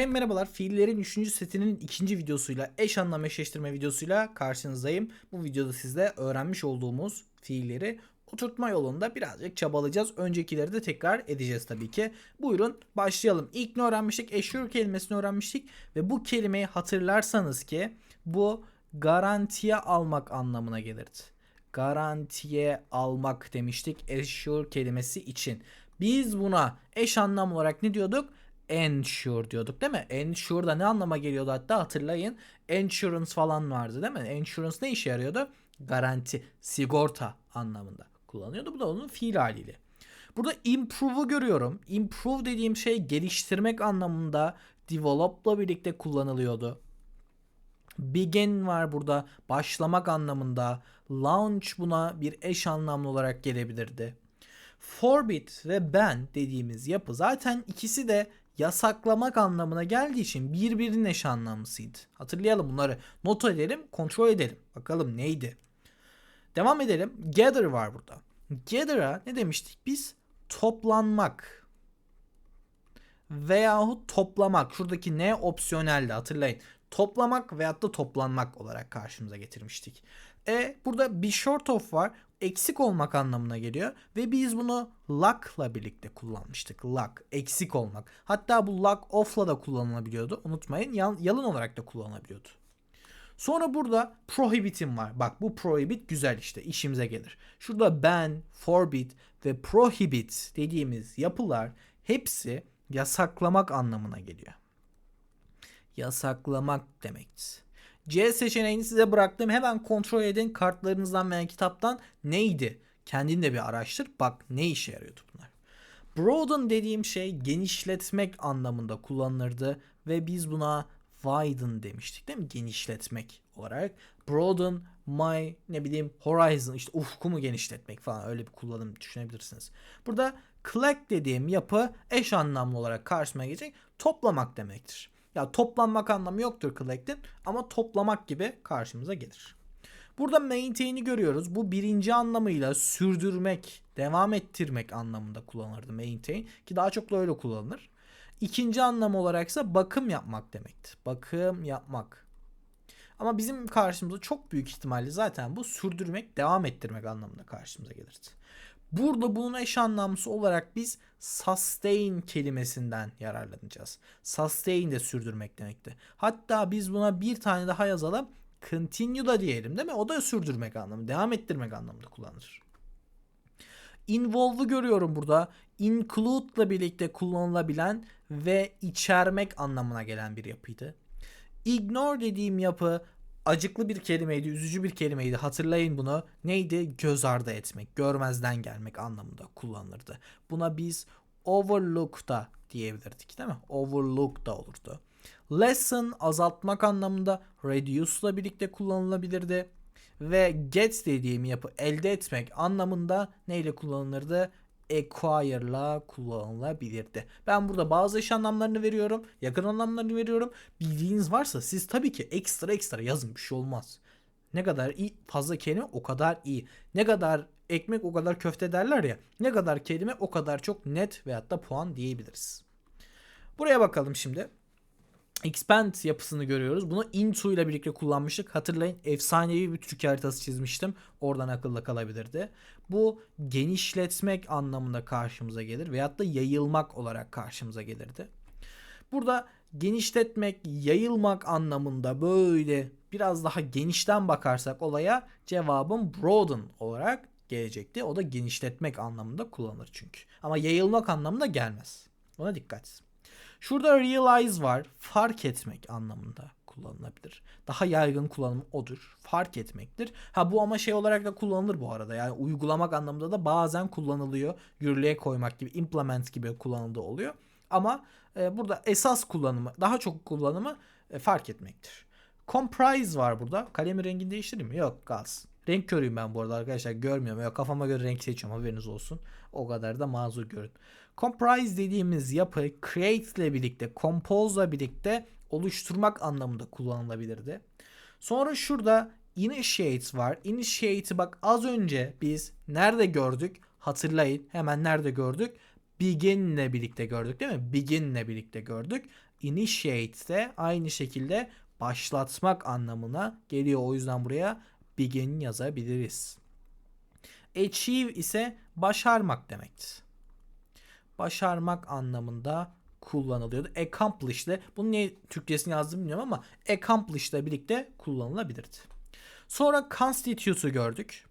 Efendim merhabalar. Fiillerin 3. setinin ikinci videosuyla eş anlam eşleştirme videosuyla karşınızdayım. Bu videoda sizle öğrenmiş olduğumuz fiilleri oturtma yolunda birazcık çabalayacağız. Öncekileri de tekrar edeceğiz tabii ki. Buyurun başlayalım. İlk ne öğrenmiştik? Assure kelimesini öğrenmiştik ve bu kelimeyi hatırlarsanız ki bu garantiye almak anlamına gelirdi. Garantiye almak demiştik assure kelimesi için. Biz buna eş anlam olarak ne diyorduk? Ensure diyorduk değil mi? Ensure da ne anlama geliyordu hatta hatırlayın. Insurance falan vardı değil mi? Insurance ne işe yarıyordu? Garanti, sigorta anlamında kullanıyordu. Bu da onun fiil haliyle. Burada improve'u görüyorum. Improve dediğim şey geliştirmek anlamında develop'la birlikte kullanılıyordu. Begin var burada başlamak anlamında. Launch buna bir eş anlamlı olarak gelebilirdi. Forbid ve ban dediğimiz yapı zaten ikisi de yasaklamak anlamına geldiği için birbirinin eş anlamlısıydı. Hatırlayalım bunları. Not edelim, kontrol edelim. Bakalım neydi? Devam edelim. Gather var burada. Gather'a ne demiştik biz? Toplanmak. Veyahut toplamak. Şuradaki ne opsiyoneldi hatırlayın. Toplamak veyahut da toplanmak olarak karşımıza getirmiştik. E burada bir short of var. Eksik olmak anlamına geliyor. Ve biz bunu lack'la birlikte kullanmıştık. Lack, eksik olmak. Hatta bu lack off'la da kullanılabiliyordu. Unutmayın yal- yalın olarak da kullanılabiliyordu. Sonra burada prohibit'im var. Bak bu prohibit güzel işte işimize gelir. Şurada ban, forbid ve prohibit dediğimiz yapılar hepsi yasaklamak anlamına geliyor. Yasaklamak demektir. C seçeneğini size bıraktım. Hemen kontrol edin kartlarınızdan veya kitaptan neydi? Kendin de bir araştır. Bak ne işe yarıyordu bunlar. Broaden dediğim şey genişletmek anlamında kullanılırdı ve biz buna widen demiştik değil mi? Genişletmek olarak. Broaden my ne bileyim horizon işte ufkumu genişletmek falan öyle bir kullanım düşünebilirsiniz. Burada collect dediğim yapı eş anlamlı olarak karşıma gelecek toplamak demektir. Ya toplanmak anlamı yoktur collect'in ama toplamak gibi karşımıza gelir. Burada maintain'i görüyoruz. Bu birinci anlamıyla sürdürmek, devam ettirmek anlamında kullanılırdı maintain ki daha çok da öyle kullanılır. İkinci anlamı olaraksa bakım yapmak demektir. Bakım yapmak. Ama bizim karşımıza çok büyük ihtimalle zaten bu sürdürmek, devam ettirmek anlamında karşımıza gelirdi. Burada bunun eş anlamlısı olarak biz sustain kelimesinden yararlanacağız. Sustain de sürdürmek demekti. Hatta biz buna bir tane daha yazalım. Continue da diyelim değil mi? O da sürdürmek anlamı, devam ettirmek anlamında kullanılır. Involve'u görüyorum burada. Include ile birlikte kullanılabilen ve içermek anlamına gelen bir yapıydı. Ignore dediğim yapı acıklı bir kelimeydi, üzücü bir kelimeydi. Hatırlayın bunu. Neydi? Göz ardı etmek, görmezden gelmek anlamında kullanılırdı. Buna biz overlook da diyebilirdik değil mi? Overlook da olurdu. Lesson azaltmak anlamında reduce ile birlikte kullanılabilirdi. Ve get dediğim yapı elde etmek anlamında neyle kullanılırdı? Acquire'la kullanılabilirdi. Ben burada bazı eş anlamlarını veriyorum. Yakın anlamlarını veriyorum. Bildiğiniz varsa siz tabii ki ekstra ekstra yazın bir şey olmaz. Ne kadar iyi fazla kelime o kadar iyi. Ne kadar ekmek o kadar köfte derler ya. Ne kadar kelime o kadar çok net veyahut da puan diyebiliriz. Buraya bakalım şimdi. Expand yapısını görüyoruz. Bunu into ile birlikte kullanmıştık. Hatırlayın efsanevi bir Türk haritası çizmiştim. Oradan akılda kalabilirdi. Bu genişletmek anlamında karşımıza gelir veyahut da yayılmak olarak karşımıza gelirdi. Burada genişletmek, yayılmak anlamında böyle biraz daha genişten bakarsak olaya cevabım broaden olarak gelecekti. O da genişletmek anlamında kullanılır çünkü. Ama yayılmak anlamında gelmez. Ona dikkat. Şurada realize var. Fark etmek anlamında kullanılabilir. Daha yaygın kullanım odur. Fark etmektir. Ha bu ama şey olarak da kullanılır bu arada. Yani uygulamak anlamında da bazen kullanılıyor. Yürürlüğe koymak gibi, implement gibi kullanıldığı oluyor. Ama e, burada esas kullanımı, daha çok kullanımı e, fark etmektir. Comprise var burada. Kalemi rengini değiştireyim mi? Yok kalsın. Renk körüyüm ben bu arada arkadaşlar görmüyorum. Ya kafama göre renk seçiyorum haberiniz olsun. O kadar da mazur görün. Comprise dediğimiz yapı create ile birlikte, compose ile birlikte oluşturmak anlamında kullanılabilirdi. Sonra şurada initiate var. Initiate'i bak az önce biz nerede gördük? Hatırlayın. Hemen nerede gördük? Begin ile birlikte gördük değil mi? Begin ile birlikte gördük. Initiate de aynı şekilde başlatmak anlamına geliyor. O yüzden buraya begin yazabiliriz. Achieve ise başarmak demektir. Başarmak anlamında kullanılıyordu. Accomplish ile bunu niye Türkçesini yazdım bilmiyorum ama accomplish ile birlikte kullanılabilirdi. Sonra constitute'u gördük.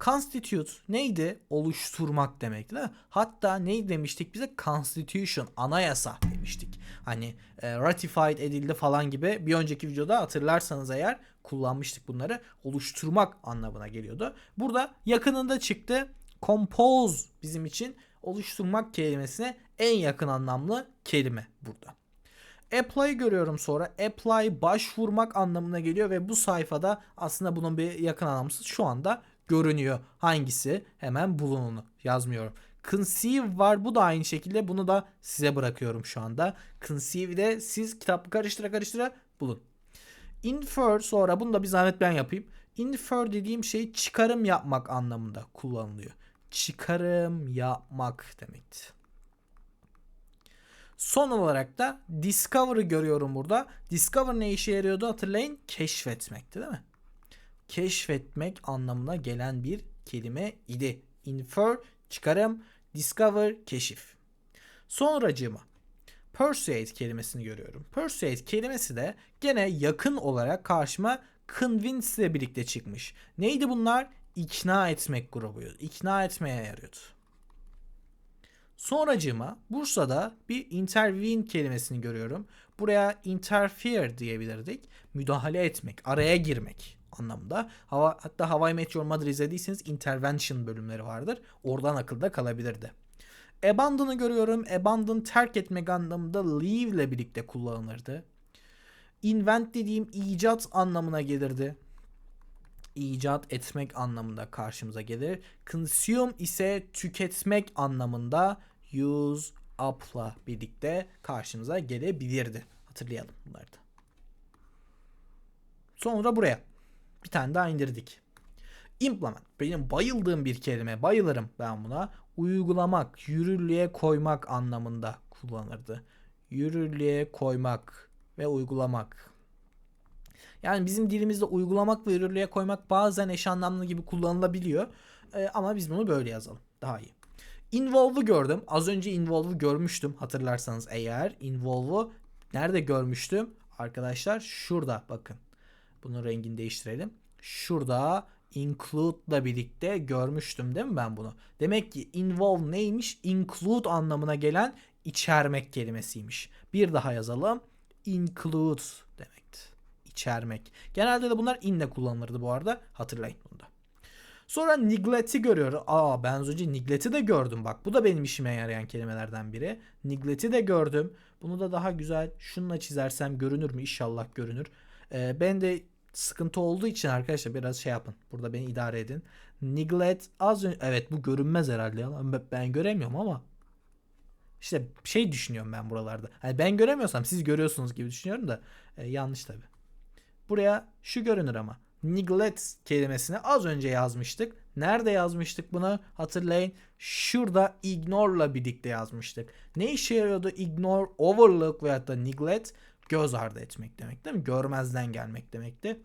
Constitute neydi? Oluşturmak demekti değil mi? Hatta ne demiştik bize? Constitution, anayasa demiştik. Hani e, ratified edildi falan gibi bir önceki videoda hatırlarsanız eğer kullanmıştık bunları. Oluşturmak anlamına geliyordu. Burada yakınında çıktı. Compose bizim için oluşturmak kelimesine en yakın anlamlı kelime burada. Apply görüyorum sonra. Apply başvurmak anlamına geliyor ve bu sayfada aslında bunun bir yakın anlamlısı şu anda görünüyor. Hangisi? Hemen bulununu yazmıyorum. Conceive var. Bu da aynı şekilde. Bunu da size bırakıyorum şu anda. Conceive'de siz kitap karıştıra karıştıra bulun. Infer sonra bunu da bir zahmet ben yapayım. Infer dediğim şey çıkarım yapmak anlamında kullanılıyor. Çıkarım yapmak demektir. Son olarak da discover'ı görüyorum burada. Discover ne işe yarıyordu hatırlayın? Keşfetmekti değil mi? Keşfetmek anlamına gelen bir kelime idi. Infer, çıkarım, discover, keşif. Sonracığıma persuade kelimesini görüyorum. Persuade kelimesi de gene yakın olarak karşıma convince ile birlikte çıkmış. Neydi bunlar? İkna etmek grubuydu. İkna etmeye yarıyordu. Sonracığıma Bursa'da bir intervene kelimesini görüyorum. Buraya interfere diyebilirdik. Müdahale etmek, araya girmek anlamında. Hava, hatta Hawaii Meteor Mother izlediyseniz intervention bölümleri vardır. Oradan akılda kalabilirdi. Abandon'ı görüyorum. Abandon terk etmek anlamında leave ile birlikte kullanılırdı. Invent dediğim icat anlamına gelirdi. İcat etmek anlamında karşımıza gelir. Consume ise tüketmek anlamında use up'la birlikte karşımıza gelebilirdi. Hatırlayalım bunları da. Sonra buraya bir tane daha indirdik. Implement. Benim bayıldığım bir kelime. Bayılırım ben buna. Uygulamak, yürürlüğe koymak anlamında kullanırdı. Yürürlüğe koymak ve uygulamak. Yani bizim dilimizde uygulamak ve yürürlüğe koymak bazen eş anlamlı gibi kullanılabiliyor. Ee, ama biz bunu böyle yazalım. Daha iyi. Involve'u gördüm. Az önce involve'u görmüştüm hatırlarsanız eğer. Involve'u nerede görmüştüm? Arkadaşlar şurada bakın. Bunun rengini değiştirelim. Şurada include'la birlikte görmüştüm değil mi ben bunu? Demek ki involve neymiş? Include anlamına gelen içermek kelimesiymiş. Bir daha yazalım. Include demekti. İçermek. Genelde de bunlar inle kullanılırdı bu arada. Hatırlayın bunu da. Sonra neglect'i görüyoruz. Aa ben az önce neglect'i de gördüm bak. Bu da benim işime yarayan kelimelerden biri. Neglect'i de gördüm. Bunu da daha güzel şununla çizersem görünür mü? İnşallah görünür. Ee, ben de sıkıntı olduğu için arkadaşlar biraz şey yapın. Burada beni idare edin. Neglect az önce evet bu görünmez herhalde. Ben göremiyorum ama işte şey düşünüyorum ben buralarda. Hani ben göremiyorsam siz görüyorsunuz gibi düşünüyorum da e, yanlış tabi. Buraya şu görünür ama. Neglect kelimesini az önce yazmıştık. Nerede yazmıştık bunu? Hatırlayın. Şurada ignore'la birlikte yazmıştık. Ne işe yarıyordu? Ignore, overlook veya da neglect göz ardı etmek demek değil mi? Görmezden gelmek demekti.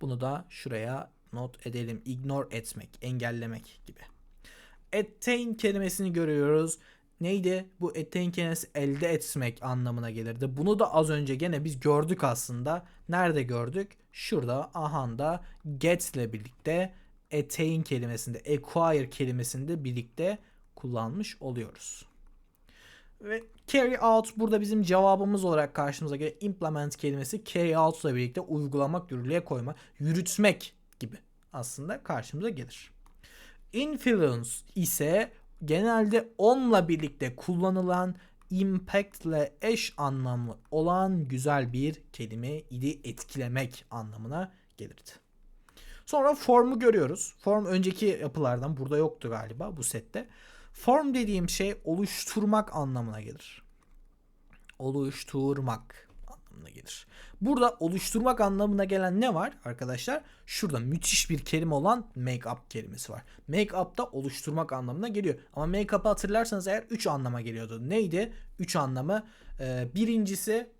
Bunu da şuraya not edelim. Ignore etmek, engellemek gibi. Attain kelimesini görüyoruz. Neydi? Bu attain kelimesi elde etmek anlamına gelirdi. Bunu da az önce gene biz gördük aslında. Nerede gördük? Şurada ahanda get ile birlikte attain kelimesinde, acquire kelimesinde birlikte kullanmış oluyoruz. Ve carry out burada bizim cevabımız olarak karşımıza gelen implement kelimesi carry out ile birlikte uygulamak, yürürlüğe koymak, yürütmek gibi aslında karşımıza gelir. Influence ise genelde onunla birlikte kullanılan impact ile eş anlamlı olan güzel bir kelime idi etkilemek anlamına gelirdi. Sonra form'u görüyoruz. Form önceki yapılardan burada yoktu galiba bu sette. Form dediğim şey oluşturmak anlamına gelir. Oluşturmak anlamına gelir. Burada oluşturmak anlamına gelen ne var arkadaşlar? Şurada müthiş bir kelime olan make up kelimesi var. Make up da oluşturmak anlamına geliyor. Ama make up'ı hatırlarsanız eğer 3 anlama geliyordu. Neydi? 3 anlamı. Ee, birincisi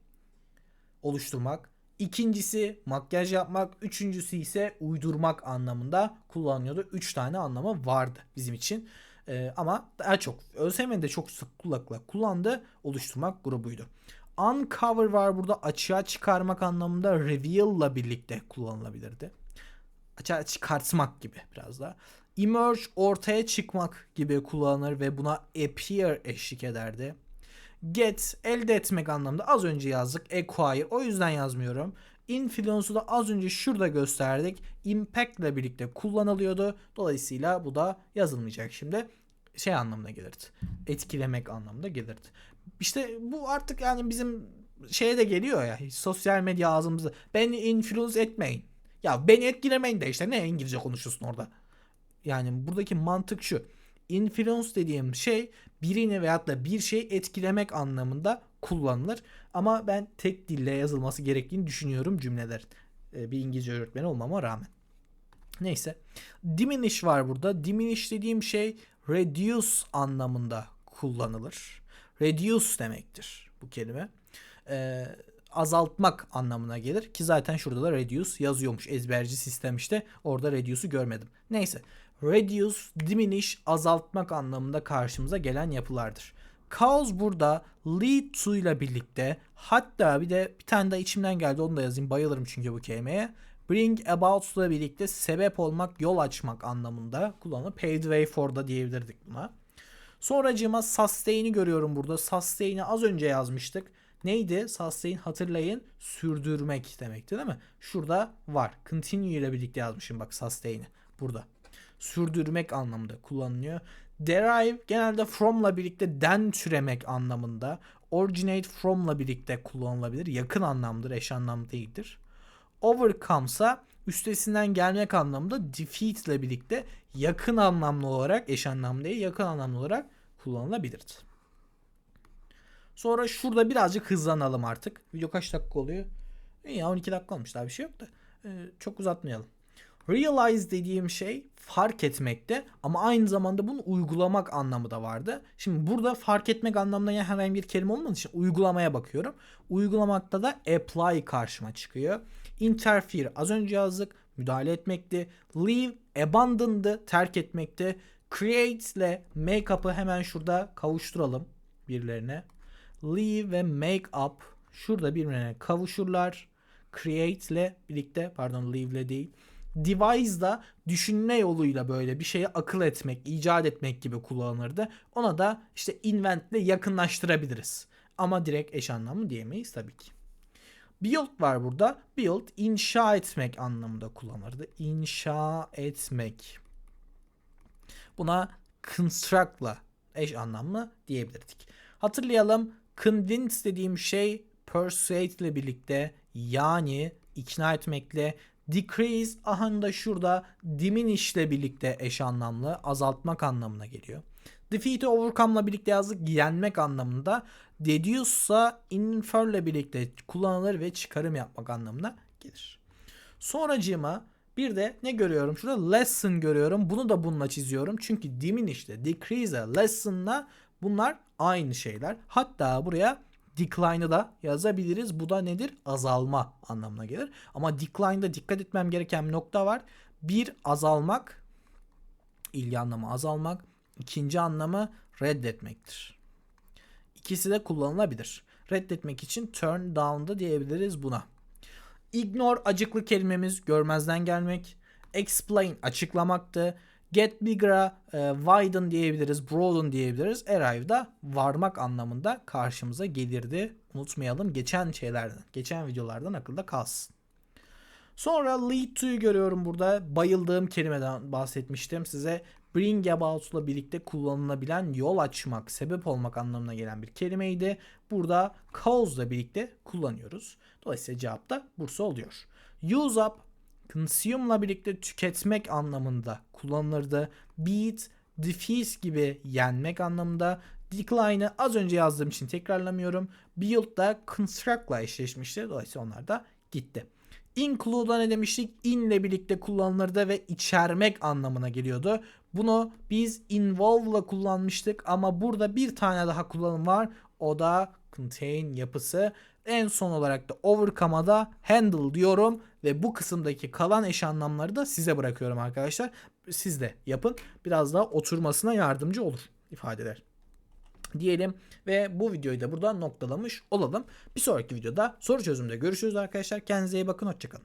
oluşturmak. İkincisi makyaj yapmak. Üçüncüsü ise uydurmak anlamında kullanılıyordu. Üç tane anlamı vardı bizim için. Ee, ama daha çok ÖSYM'de çok sıklıkla kullandığı oluşturmak grubuydu. Uncover var burada açığa çıkarmak anlamında reveal ile birlikte kullanılabilirdi. Açığa çıkartmak gibi biraz da. Emerge ortaya çıkmak gibi kullanılır ve buna appear eşlik ederdi. Get elde etmek anlamında az önce yazdık. Acquire o yüzden yazmıyorum. Influence'u da az önce şurada gösterdik. Impact ile birlikte kullanılıyordu. Dolayısıyla bu da yazılmayacak şimdi. Şey anlamına gelirdi. Etkilemek anlamında gelirdi. İşte bu artık yani bizim şeye de geliyor ya. Sosyal medya ağzımızda. Beni influence etmeyin. Ya beni etkilemeyin de işte ne İngilizce konuşuyorsun orada. Yani buradaki mantık şu. Influence dediğim şey birini veyahut da bir şey etkilemek anlamında kullanılır. Ama ben tek dille yazılması gerektiğini düşünüyorum cümleler. Bir İngilizce öğretmeni olmama rağmen. Neyse. Diminish var burada. Diminish dediğim şey reduce anlamında kullanılır. Reduce demektir bu kelime. Ee, azaltmak anlamına gelir ki zaten şurada da reduce yazıyormuş ezberci sistem işte orada reduce'u görmedim. Neyse reduce, diminish azaltmak anlamında karşımıza gelen yapılardır. Cause burada lead to ile birlikte hatta bir de bir tane de içimden geldi onu da yazayım bayılırım çünkü bu kelimeye. Bring about ile birlikte sebep olmak, yol açmak anlamında kullanılır. Paved way for da diyebilirdik buna. Sonracığıma sustain'i görüyorum burada. Sustain'i az önce yazmıştık. Neydi? Sustain hatırlayın sürdürmek demekti değil mi? Şurada var. Continue ile birlikte yazmışım bak sustain'i. Burada. Sürdürmek anlamında kullanılıyor. Derive genelde from'la birlikte den türemek anlamında. Originate from'la birlikte kullanılabilir. Yakın anlamdır, eş anlam değildir. Overcome ise üstesinden gelmek anlamında defeat ile birlikte yakın anlamlı olarak, eş anlamlı değil, yakın anlamlı olarak kullanılabilirdi. Sonra şurada birazcık hızlanalım artık. Video kaç dakika oluyor? İyi ya 12 dakika olmuş daha bir şey yok da. Ee, çok uzatmayalım. Realize dediğim şey fark etmekte ama aynı zamanda bunu uygulamak anlamı da vardı. Şimdi burada fark etmek anlamında yani herhangi bir kelime olmadığı için uygulamaya bakıyorum. Uygulamakta da apply karşıma çıkıyor. Interfere az önce yazdık müdahale etmekti. Leave abandon'dı terk etmekti. Create ile make up'ı hemen şurada kavuşturalım birilerine. Leave ve make up şurada birbirine kavuşurlar. Create ile birlikte pardon leave ile değil. Devise da düşünme yoluyla böyle bir şeye akıl etmek, icat etmek gibi kullanılırdı. Ona da işte invent ile yakınlaştırabiliriz. Ama direkt eş anlamı diyemeyiz tabii ki. Build var burada. Build inşa etmek anlamında kullanılırdı. İnşa etmek. Buna construct'la eş anlamlı diyebilirdik. Hatırlayalım. Convince dediğim şey persuade ile birlikte yani ikna etmekle decrease aha da şurada diminish ile birlikte eş anlamlı azaltmak anlamına geliyor. Defeat'i overcome ile birlikte yazdık yenmek anlamında. Deduce ise infer ile birlikte kullanılır ve çıkarım yapmak anlamına gelir. Sonracığıma bir de ne görüyorum? Şurada lesson görüyorum. Bunu da bununla çiziyorum. Çünkü diminish ile decrease lesson'la bunlar aynı şeyler. Hatta buraya decline'ı da yazabiliriz. Bu da nedir? Azalma anlamına gelir. Ama decline'da dikkat etmem gereken bir nokta var. Bir azalmak, ilgi anlamı azalmak. İkinci anlamı reddetmektir. İkisi de kullanılabilir. Reddetmek için turn down da diyebiliriz buna. Ignore acıklı kelimemiz görmezden gelmek. Explain açıklamaktı. Get bigger'a e, widen diyebiliriz, broaden diyebiliriz. Arrive da varmak anlamında karşımıza gelirdi. Unutmayalım geçen şeylerden, geçen videolardan akılda kalsın. Sonra lead to'yu görüyorum burada. Bayıldığım kelimeden bahsetmiştim size. Bring about'la birlikte kullanılabilen yol açmak, sebep olmak anlamına gelen bir kelimeydi. Burada cause'la birlikte kullanıyoruz. Dolayısıyla cevap da Bursa oluyor. Use up consume'la birlikte tüketmek anlamında kullanılırdı. Beat, defeat gibi yenmek anlamında. Decline'ı az önce yazdığım için tekrarlamıyorum. Build da construct'la eşleşmişti. Dolayısıyla onlar da gitti. Include'a ne demiştik? In ile birlikte kullanılırdı ve içermek anlamına geliyordu. Bunu biz involve'la kullanmıştık ama burada bir tane daha kullanım var. O da contain yapısı. En son olarak da overcome'a da handle diyorum ve bu kısımdaki kalan eş anlamları da size bırakıyorum arkadaşlar. Siz de yapın. Biraz daha oturmasına yardımcı olur ifadeler diyelim ve bu videoyu da burada noktalamış olalım. Bir sonraki videoda soru çözümde görüşürüz arkadaşlar. Kendinize iyi bakın. Hoşçakalın.